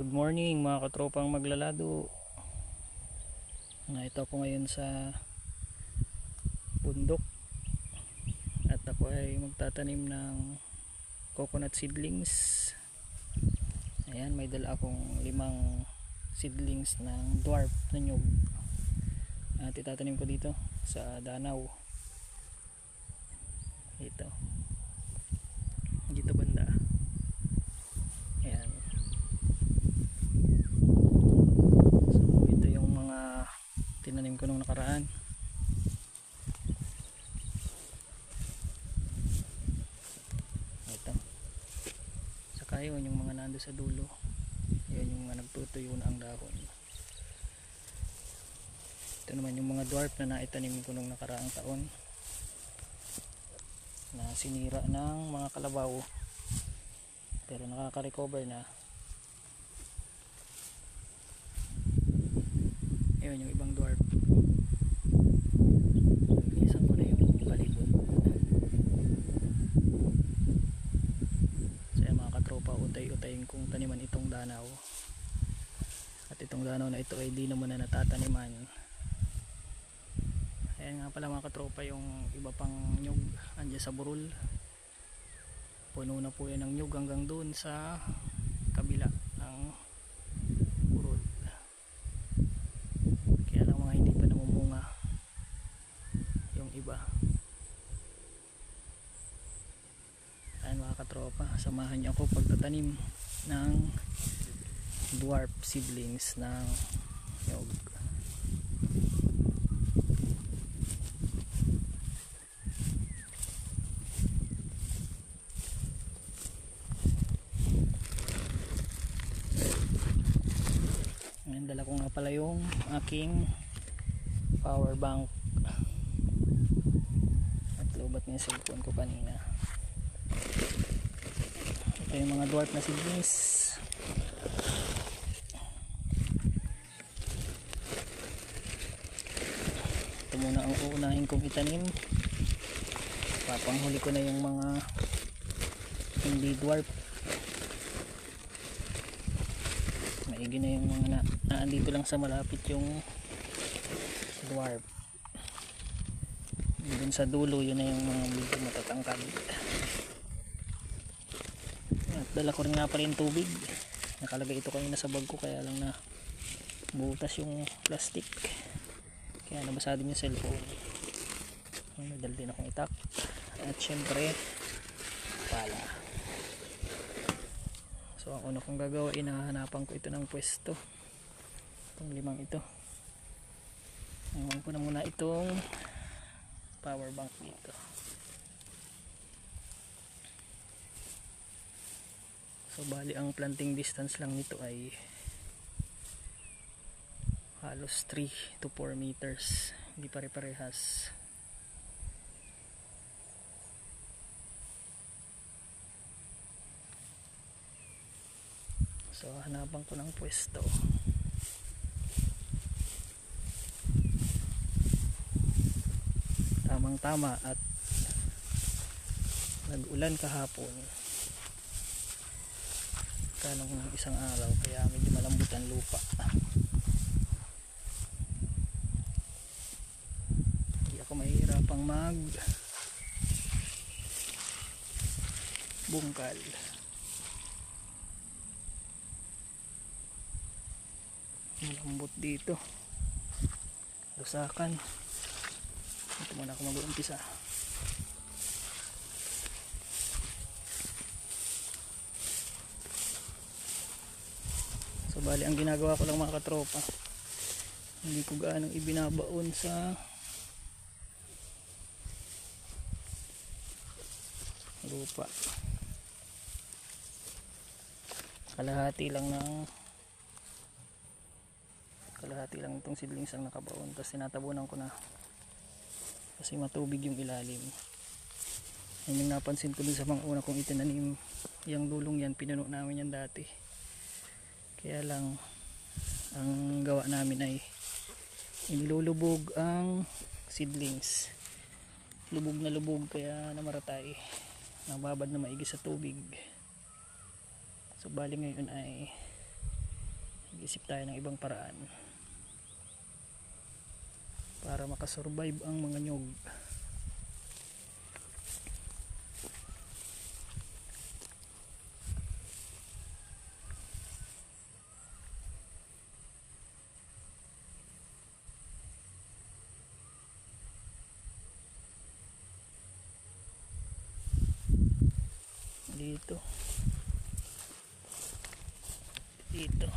Good morning mga katropang maglalado. Na ito ako ngayon sa bundok. At ako ay magtatanim ng coconut seedlings. Ayan, may dala akong limang seedlings ng dwarf na nyug. At itatanim ko dito sa danaw. Ito. Dito banda. Ayan. So ito yung mga tinanim ko nung nakaraan. Ito. Saka yun yung mga nando sa dulo. Yun yung mga nagtutuyo na ang dahon. Ito naman yung mga dwarf na naitanim ko nung nakaraang taon. Na sinira ng mga kalabaw. Pero nakaka-recover na. Ayun yung ibang dwarf. Linisan ko na yung palibot. So yan mga katropa, utay-utayin kong taniman itong danaw. At itong danaw na ito ay di naman na natataniman. Ayan nga pala mga katropa yung iba pang nyug andyan sa burul. Puno na po yan ng nyug hanggang doon sa kabila ng burul. Kaya lang mga hindi pa namumunga yung iba. Ayan mga katropa, samahan niyo ako pagtatanim ng dwarf seedlings ng nyog. Ayan, dala ko nga pala yung aking power bank. At lobat ng cellphone ko kanina ito yung mga dwarf na seedlings ito muna ang uunahin kong itanim. Papanghuli ko na yung mga hindi dwarf. Maigi na yung mga na, naandito lang sa malapit yung dwarf. Dun sa dulo yun na yung mga medyo matatangkad. at dala ko rin nga pala yung tubig nakalagay ito kanina sa bag ko kaya lang na butas yung plastic kaya nabasa din yung cellphone may dala din akong itak at syempre pala So ang una kong gagawin, hahanapan ko ito ng pwesto. Itong limang ito. Iwan ko na muna itong power bank dito. So bali ang planting distance lang nito ay halos 3 to 4 meters. Hindi pare-parehas. So hanapan ko ng pwesto. Tamang tama at nag-ulan kahapon. Kanong isang araw kaya medyo malambot ang lupa. Hindi ako mahihirapang mag bungkal. malambot dito lusakan ito muna ako mag-uumpisa so bali ang ginagawa ko lang mga katropa hindi ko gaanong ibinabaon sa lupa. Kalahati lang ng kalahati lang itong seedlings ang nakabaon. Tapos tinatabunan ko na kasi matubig yung ilalim. Yan yung napansin ko dun sa mga una kong itinanim. Yung dulong yan pinuno namin yan dati kaya lang ang gawa namin ay inilulubog ang seedlings. Lubog na lubog kaya namaratay. Nababad na maigi sa tubig. So bali ngayon ay mag-isip tayo ng ibang paraan para makasurvive ang mga nyog dito. Dito.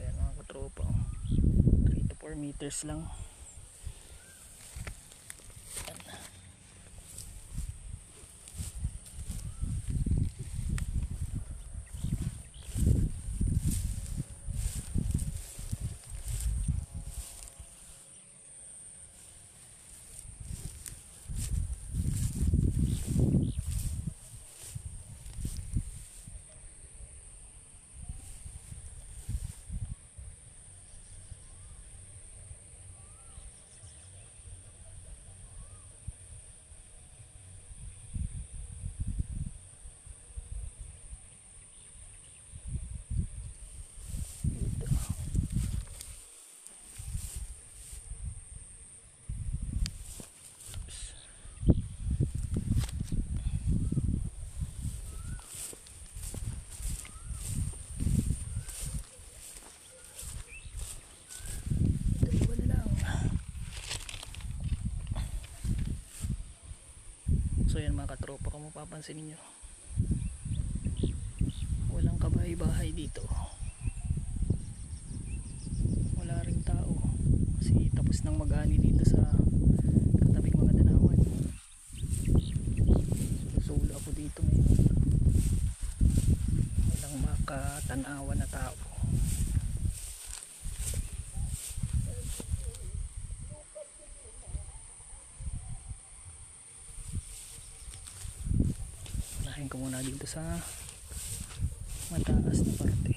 Ayan mga katropa 3 to 4 meters lang Ayan. dito dalawa na lang so yan mga katropa kung mapapansin ninyo walang kabahay-bahay dito. Wala ring tao. Kasi tapos nang mag-ani dito sa katabing mga danawan solo ako dito. Ngayon walang makatanawan na tao Unahin ko muna sa mataas na parte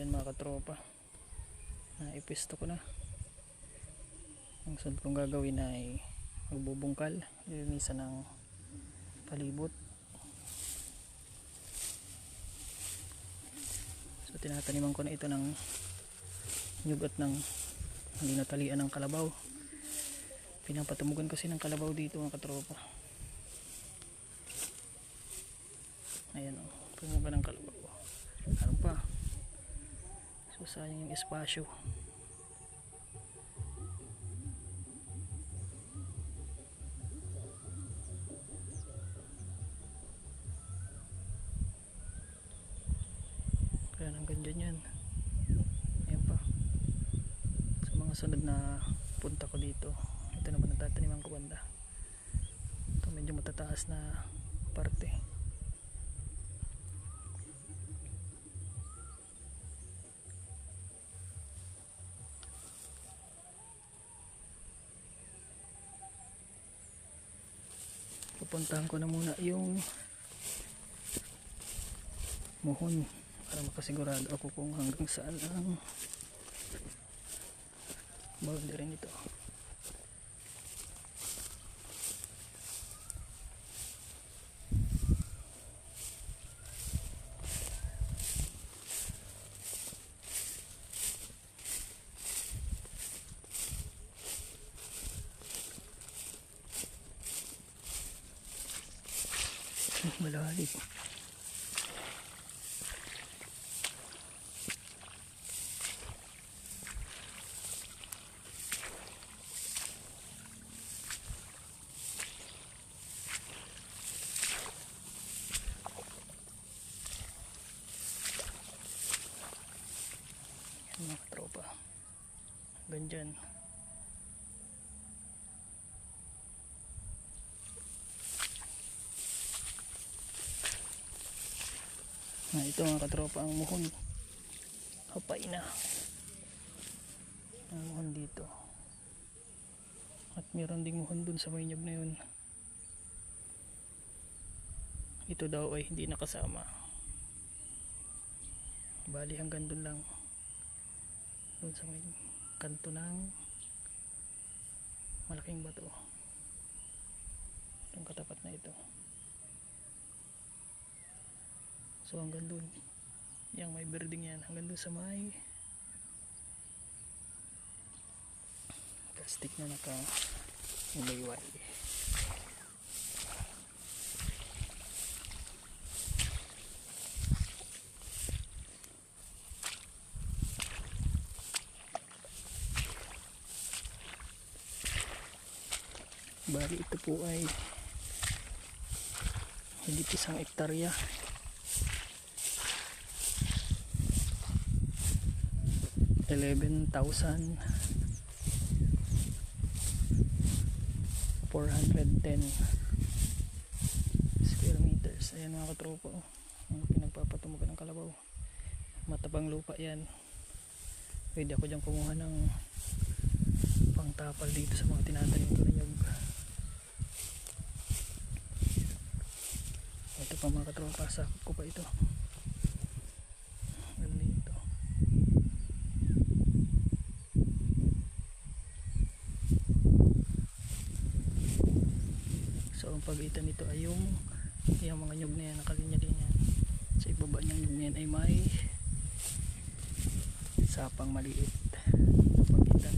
ayan mga katropa. Naipisto ko na. Ang sunod kong gagawin ay magbubungkal. Lilinisan ng palibot. So tinataniman ko na ito ng nyug ng hindi natalian ng kalabaw. Pinapatumugan kasi ng kalabaw dito mga katropa. Ayan o. Tumugan ng kalabaw. Ano pa? So sayang yung espasyo. Kaya hanggang dyan yan. Ayan pa. Sa mga sunod na punta ko dito. Ito naman ang tataniman ko banda. Ito medyo matataas na parte. Pupuntahan ko na muna yung muhon para makasigurado ako kung hanggang saan ang boundary nito malalim. Mga tropa. Hanggang Na ito mga katropa ang muhon. Hapay na. Ang muhon dito. At meron ding muhon dun sa may nyug na yun. Ito daw ay hindi nakasama. Bali hanggang dun lang. Dun sa may kanto ng malaking bato. Itong katapat na ito. So hanggang dun. Yang may building yan. Hanggang dun sa may plastic na naka umayway. Bali ito po ay hindi isang ektarya. Eleven thousand four hundred ten square meters. Ayan mga katropa. oh. Ang pinagpapatumugan ng kalabaw. Matabang lupa yan. Pwede ako dyan kumuha ng pangtapal dito sa mga tinatanim ko na nyug. Ito pa mga katropa, sakop ko pa ito. Ganito. So ang pagitan nito ay yung yung mga nyug na yan, nakalinya-linya. Sa ibaba niyang nyug na yan ay may sapang maliit pagitan.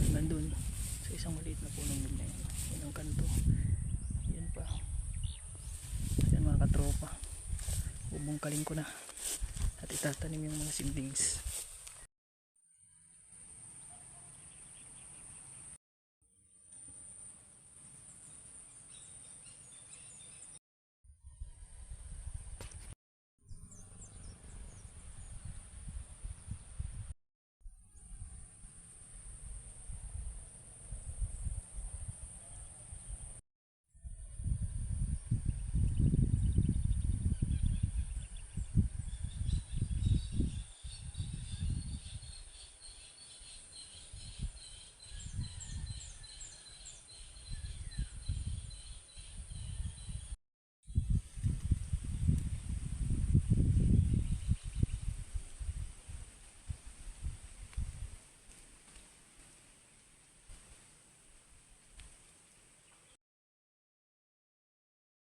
Hanggang dun sa isang maliit na punong nyug na yan. Yan ang kanto. Yan pa. Yan mga katropa. Bubungkalin ko na. At itatanim yung mga seedlings.